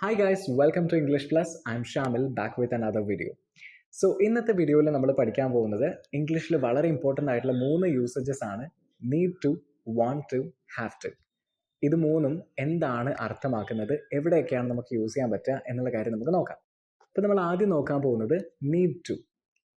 Hi guys welcome to English plus I'm Shamil back with another video so ഇന്നത്തെ വീഡിയോയിൽ നമ്മൾ പഠിക്കാൻ പോകുന്നത് ഇംഗ്ലീഷിൽ വളരെ ഇമ്പോർട്ടന്റ് ആയിട്ടുള്ള മൂന്ന് യൂസേജസ് ആണ് need to want to have to ഇത് മൂന്നും എന്താണ് അർത്ഥമാക്കുന്നത് എവിടെയൊക്കെയാണ് നമുക്ക് യൂസ് ചെയ്യാൻ പറ്റുക എന്നുള്ള കാര്യം നമുക്ക് നോക്കാം. അപ്പോൾ നമ്മൾ ആദ്യം നോക്കാൻ പോകുന്നത് need to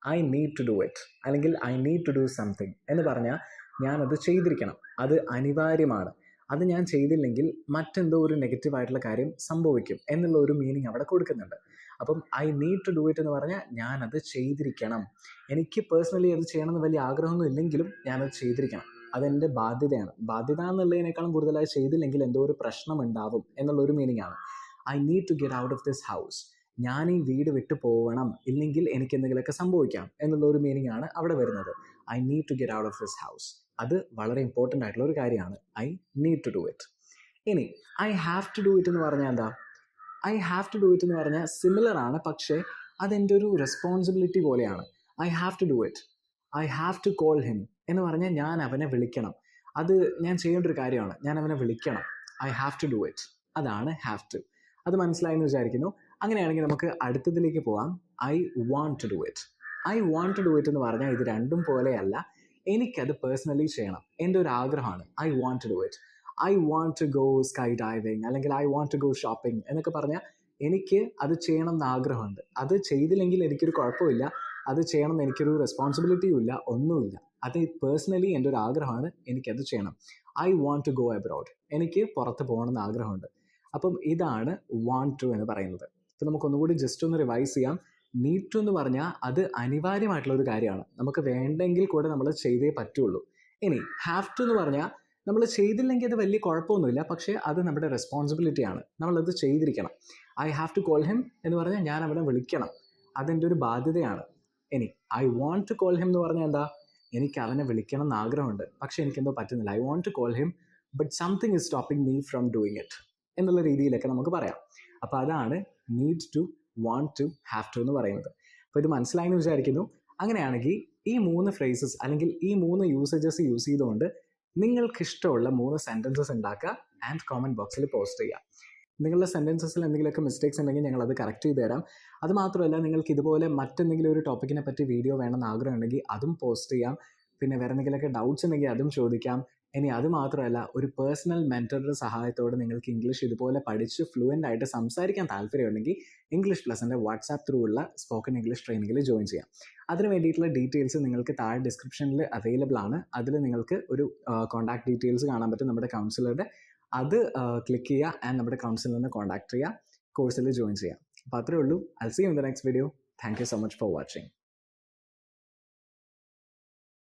I need to do it അല്ലെങ്കിൽ I need to do something എന്ന് പറഞ്ഞാൽ ഞാനത് ചെയ്തിരിക്കണം. അത് അനിവാര്യമാണ്. അത് ഞാൻ ചെയ്തില്ലെങ്കിൽ മറ്റെന്തോ ഒരു നെഗറ്റീവ് ആയിട്ടുള്ള കാര്യം സംഭവിക്കും എന്നുള്ള ഒരു മീനിങ് അവിടെ കൊടുക്കുന്നുണ്ട്. അപ്പം I need to do it എന്ന് പറഞ്ഞാൽ ഞാനത് ചെയ്തിരിക്കണം. എനിക്ക് പേഴ്സണലി അത് ചെയ്യണമെന്ന് വലിയ ആഗ്രഹമൊന്നും ഇല്ലെങ്കിലും ഞാനത് ചെയ്തിരിക്കണം. അതെന്റെ ബാധ്യതയാണ്. ബാധ്യത എന്നുള്ളതിനേക്കാളും കൂടുതലായി ചെയ്തില്ലെങ്കിൽ എന്തോ ഒരു പ്രശ്നം ഉണ്ടാവും എന്നുള്ള ഒരു മീനിങ് ആണ്. I need to get out of this house ഞാൻ ഈ വീട് വിട്ടു പോകണം ഇല്ലെങ്കിൽ എനിക്ക് എന്തെങ്കിലുമൊക്കെ സംഭവിക്കാം എന്നുള്ള ഒരു മീനിങ് ആണ് അവിടെ വരുന്നത്. I need to get out of this house അത് വളരെ ഇമ്പോർട്ടന്റ് ആയിട്ടുള്ള ഒരു കാര്യമാണ്. I need to do it ഇനി I have to do it എന്ന് പറഞ്ഞാൽ എന്താ? I have to do it എന്ന് പറഞ്ഞാൽ സിമിലർ ആണ് പക്ഷേ അതെന്റെ ഒരു റെസ്പോൺസിബിലിറ്റി പോലെയാണ്. I have to do it I have to call him എന്ന് പറഞ്ഞാൽ ഞാൻ അവനെ വിളിക്കണം. അത് ഞാൻ ചെയ്യേണ്ട ഒരു കാര്യമാണ്. ഞാൻ അവനെ വിളിക്കണം. I have to do it അതാണ് ഹാവ് ടു അത് മനസ്സിലായെന്ന് വിചാരിക്കുന്നു. അങ്ങനെയാണെങ്കിൽ നമുക്ക് അടുത്തതിലേക്ക് പോകാം I want to do it I want to do it എന്ന് പറഞ്ഞാൽ ഇത് രണ്ടും പോലെയല്ല. എനിക്കത് പേഴ്സണലി ചെയ്യണം. എന്റെ ഒരു ആഗ്രഹമാണ്. I want to do it I want to go sky diving അല്ലെങ്കിൽ I want to go shopping എന്നൊക്കെ പറഞ്ഞാൽ എനിക്ക് അത് ചെയ്യണം എന്ന് ആഗ്രഹമുണ്ട്. അത് ചെയ്തില്ലെങ്കിൽ എനിക്കൊരു കുഴപ്പമില്ല. അത് ചെയ്യണം എന്ന് എനിക്കൊരു റെസ്പോൺസിബിലിറ്റിയും ഇല്ല. ഒന്നുമില്ല. അത് പേഴ്സണലി എന്റെ ഒരു ആഗ്രഹമാണ്. എനിക്കത് ചെയ്യണം. I want to go abroad എനിക്ക് പുറത്ത് പോകണം പോകണമെന്ന് ആഗ്രഹമുണ്ട്. അപ്പം ഇതാണ് വാണ്ട് ടു എന്ന് പറയുന്നത്. ഇപ്പം നമുക്കൊന്നുകൂടി ജസ്റ്റ് ഒന്ന് റിവൈസ് ചെയ്യാം. ടു എന്ന് പറഞ്ഞാൽ അത് അനിവാര്യമായിട്ടുള്ള ഒരു കാര്യമാണ്. നമുക്ക് വേണ്ടെങ്കിൽ കൂടെ നമ്മൾ ചെയ്തേ പറ്റുള്ളൂ. ഇനി ഹാവ് ടു എന്ന് പറഞ്ഞാൽ നമ്മൾ ചെയ്തില്ലെങ്കിൽ അത് വലിയ കുഴപ്പമൊന്നുമില്ല. പക്ഷേ അത് നമ്മുടെ റെസ്പോൺസിബിലിറ്റിയാണ് നമ്മളത് ചെയ്തിരിക്കണം. I have to call him എന്ന് പറഞ്ഞാൽ ഞാൻ അവനെ വിളിക്കണം. അതെന്റെ ഒരു ബാധ്യതയാണ്. ഇനി I want to call him എന്ന് പറഞ്ഞാൽ എന്താ? എനിക്ക് അവനെ വിളിക്കണം എന്ന് ആഗ്രഹമുണ്ട്. പക്ഷേ എനിക്കെന്തോ പറ്റുന്നില്ല. I want to call him but something is stopping me from doing it എന്നുള്ള രീതിയിലൊക്കെ നമുക്ക് പറയാം. അപ്പോൾ അതാണ് need to want to have to എന്ന് പറയുന്നത്. അപ്പോൾ ഇത് മനസ്സിലായെന്ന് വിചാരിക്കുന്നു. അങ്ങനെയാണെങ്കിൽ ഈ മൂന്ന് ഫ്രേസസ് അല്ലെങ്കിൽ ഈ മൂന്ന് യൂസേജസ് യൂസ് ചെയ്തുകൊണ്ട് നിങ്ങൾക്ക് ഇഷ്ടമുള്ള മൂന്ന് സെന്റൻസസ് ഉണ്ടാക്കുക ആൻഡ് കോമന്റ് ബോക്സിൽ പോസ്റ്റ് ചെയ്യുക. നിങ്ങളുടെ സെന്റൻസസിൽ എന്തെങ്കിലുമൊക്കെ മിസ്റ്റേക്സ് ഉണ്ടെങ്കിൽ ഞങ്ങൾ അത് കറക്റ്റ് ചെയ്ത് തരാം. അത് മാത്രമല്ല നിങ്ങൾക്ക് ഇതുപോലെ മറ്റെന്തെങ്കിലും ഒരു ടോപ്പിക്കിനെ പറ്റി വീഡിയോ വേണമെന്ന് ആഗ്രഹമുണ്ടെങ്കിൽ അതും പോസ്റ്റ് ചെയ്യാം. പിന്നെ വേറെ എന്തെങ്കിലുമൊക്കെ ഡൗട്ട്സ് ഉണ്ടെങ്കിൽ അതും ചോദിക്കാം. ഇനി അത് മാത്രമല്ല ഒരു പേഴ്സണൽ മെന്ററുടെ സഹായത്തോടെ നിങ്ങൾക്ക് ഇംഗ്ലീഷ് ഇതുപോലെ പഠിച്ച് ഫ്ലുവന്റ് ആയിട്ട് സംസാരിക്കാൻ താല്പര്യമുണ്ടെങ്കിൽ ഇംഗ്ലീഷ് പ്ലസിന്റെ വാട്സാപ്പ് ത്രൂ ഉള്ള സ്പോക്കൺ ഇംഗ്ലീഷ് ട്രെയിനിങ്ങിൽ ജോയിൻ ചെയ്യാം. അതിന് വേണ്ടിയിട്ടുള്ള ഡീറ്റെയിൽസ് നിങ്ങൾക്ക് താഴെ ഡിസ്ക്രിപ്ഷനിൽ അവൈലബിൾ ആണ്. അതിൽ നിങ്ങൾക്ക് ഒരു കോൺടാക്ട് ഡീറ്റെയിൽസ് കാണാൻ പറ്റും നമ്മുടെ കൗൺസിലറുടെ അത് ക്ലിക്ക് ചെയ്യുക ആൻഡ് നമ്മുടെ കൗൺസിലറിനെ കോൺടാക്ട് ചെയ്യുക കോഴ്സിൽ ജോയിൻ ചെയ്യാം അപ്പോൾ അത്രേ ഉള്ളൂ. I'll see you in the next video thank you so much for watching